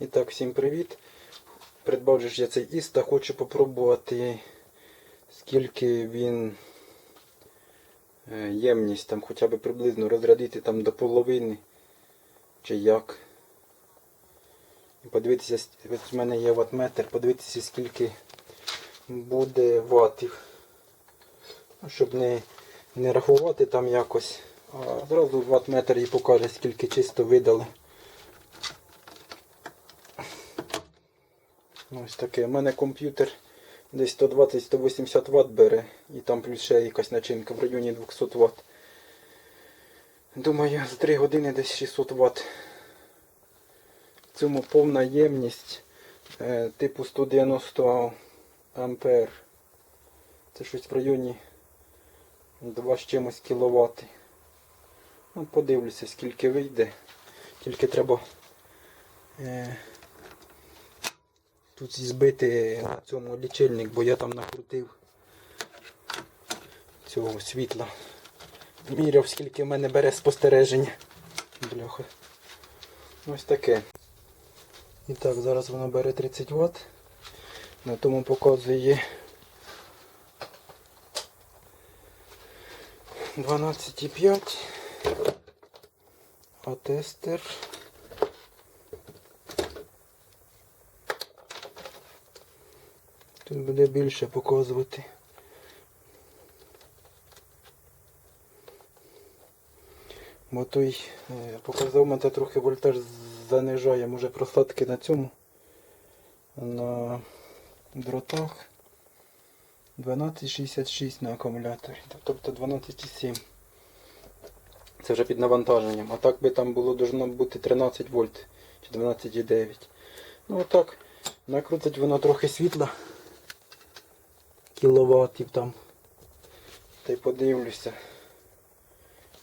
І так, всім привіт. Придбав я цей іст та хочу попробувати, скільки він е, ємність, там хоча б приблизно розрядити там до половини чи як. І подивитися, ось в мене є ватметр, подивитися скільки буде ватів. Ну, Щоб не, не рахувати там якось. А зразу ватметр і покаже, скільки чисто видали. Ось таке. У мене комп'ютер десь 120-180 Вт бере. І там плюс ще якась начинка в районі 200 Вт. Думаю, за 3 години десь 600 Вт. В цьому повна ємність е, типу 190 ампер. Це щось в районі 2 з чимось кіловат. Ну, подивлюся, скільки вийде. Тільки треба е, тут збити на цьому лічильник, бо я там накрутив цього світла. Міряв, скільки в мене бере спостереження. Бляха. Ось таке. І так, зараз воно бере 30 Вт. На тому показує 12,5. А тестер. Буде більше показувати. Бо той е, показометр трохи вольтаж занижає, може просадки на цьому. На дротах 12,66 на акумуляторі. Тобто 12,7. Це вже під навантаженням. А так би там було должно бути 13 вольт чи 12,9. Ну отак. Накрутить воно трохи світла. Кіловатів там. Та й подивлюся.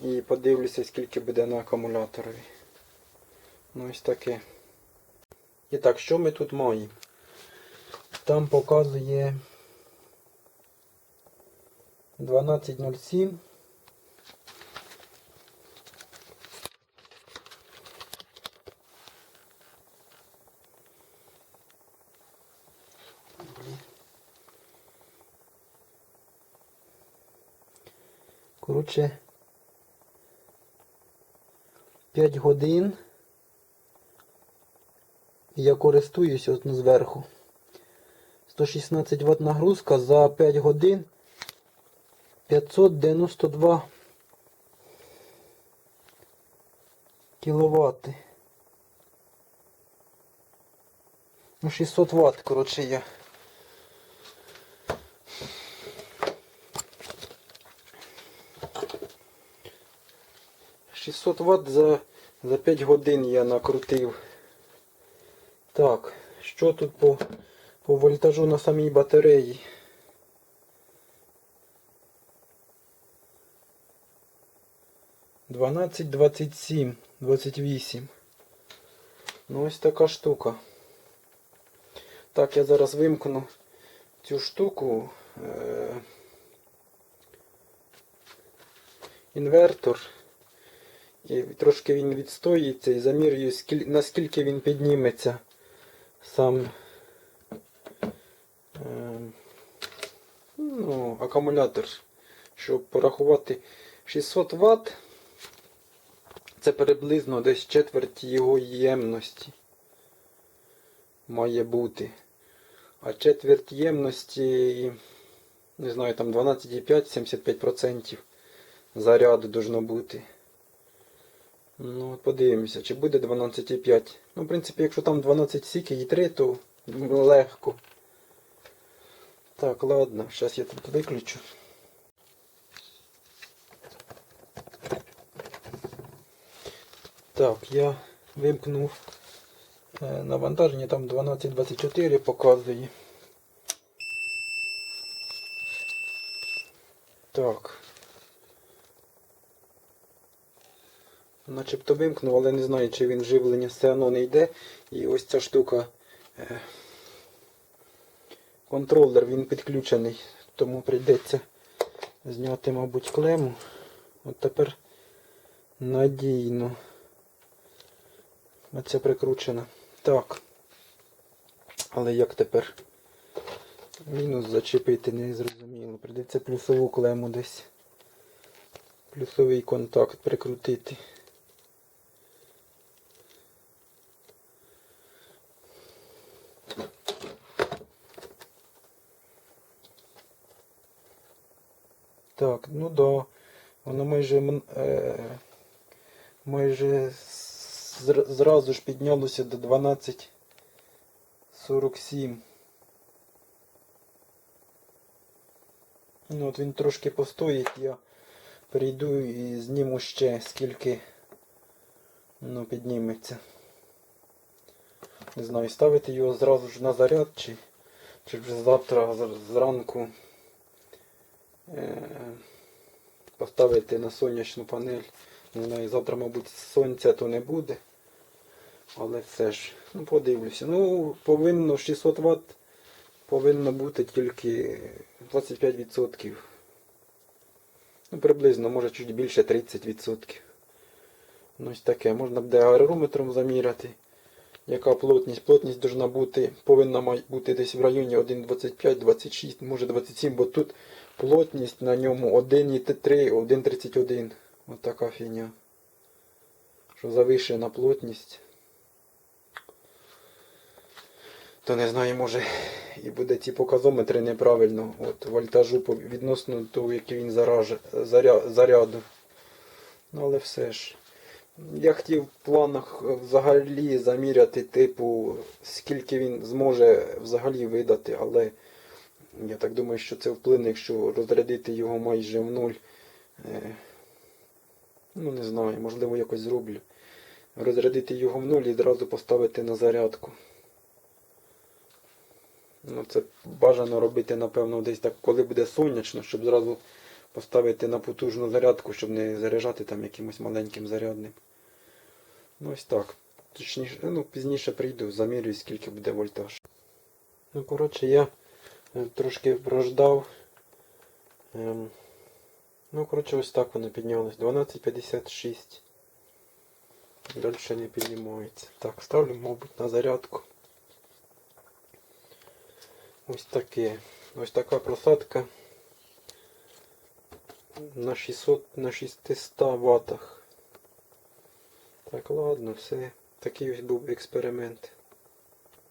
І подивлюся, скільки буде на акумуляторові. Ну ось таке. І так, що ми тут маємо? Там показує 12.07. Коротше, 5 годин. Я користуюсь от зверху. 116 Вт нагрузка за 5 годин 592 кВт. Ну 600 Вт, коротше, я. Шістсот Вт за, за 5 годин я накрутив. Так, що тут по, по вольтажу на самій батареї? Дванадцять, двадцять сім, двадцять вісім. Ну ось така штука. Так, я зараз вимкну цю штуку. Е- інвертор. І трошки він відстоїться і замірюю, наскільки він підніметься сам е, ну, акумулятор, щоб порахувати 600 Вт. Це приблизно десь четверть його ємності має бути. А четверть ємності, не знаю, там 12,5-75% заряду должно бути. Ну, от подивимося, чи буде 12,5. Ну, в принципі, якщо там 12 сіки і 3, то легко. Так, ладно, зараз я тут виключу. Так, я вимкнув е, навантаження, там 12.24 показує. Так. Начебто вимкнув, але не знаю, чи він живлення все одно не йде. І ось ця штука. е, Контролер він підключений, тому прийдеться зняти, мабуть, клему. От тепер надійно. Оця прикручена. Так. Але як тепер мінус зачепити не зрозуміло. Придеться плюсову клему десь. Плюсовий контакт прикрутити. Так, ну да. Воно майже е, майже зр- зразу ж піднялося до 12.47. Ну от він трошки постоїть, я прийду і зніму ще скільки ну, підніметься. Не знаю, ставити його зразу ж на заряд чи, чи вже завтра зранку поставити на сонячну панель. Не знаю, завтра, мабуть, сонця то не буде. Але все ж, ну подивлюся. Ну, повинно 600 Вт повинно бути тільки 25%. Ну, приблизно, може чуть більше 30%. Ну, ось таке. Можна буде аерометром заміряти. Яка плотність? Плотність должна бути, повинна бути десь в районі 1,25-26, може 27, бо тут плотність на ньому 1,3, 1,31. Ось така фігня. Що завишена плотність. То не знаю, може і буде ці показометри неправильно. От вольтажу відносно того, який він заряду. Ну але все ж. Я хотів в планах взагалі заміряти, типу, скільки він зможе взагалі видати, але я так думаю, що це вплине, якщо розрядити його майже в нуль. Е, Ну, не знаю, можливо, якось зроблю. Розрядити його в нуль і одразу поставити на зарядку. Ну, це бажано робити, напевно, десь так, коли буде сонячно, щоб зразу поставити на потужну зарядку, щоб не заряджати там якимось маленьким зарядним. Ну ось так. Точніше, ну, пізніше прийду, замірюю, скільки буде вольтаж. Ну, коротше, я е, трошки прождав. Ем, ну, коротше, ось так воно піднялось. 12.56. Далі не піднімається. Так, ставлю, мабуть, на зарядку. Ось таке. Ось така просадка на 600 на 600 ватах. Так, ладно, все. Такий ось був експеримент.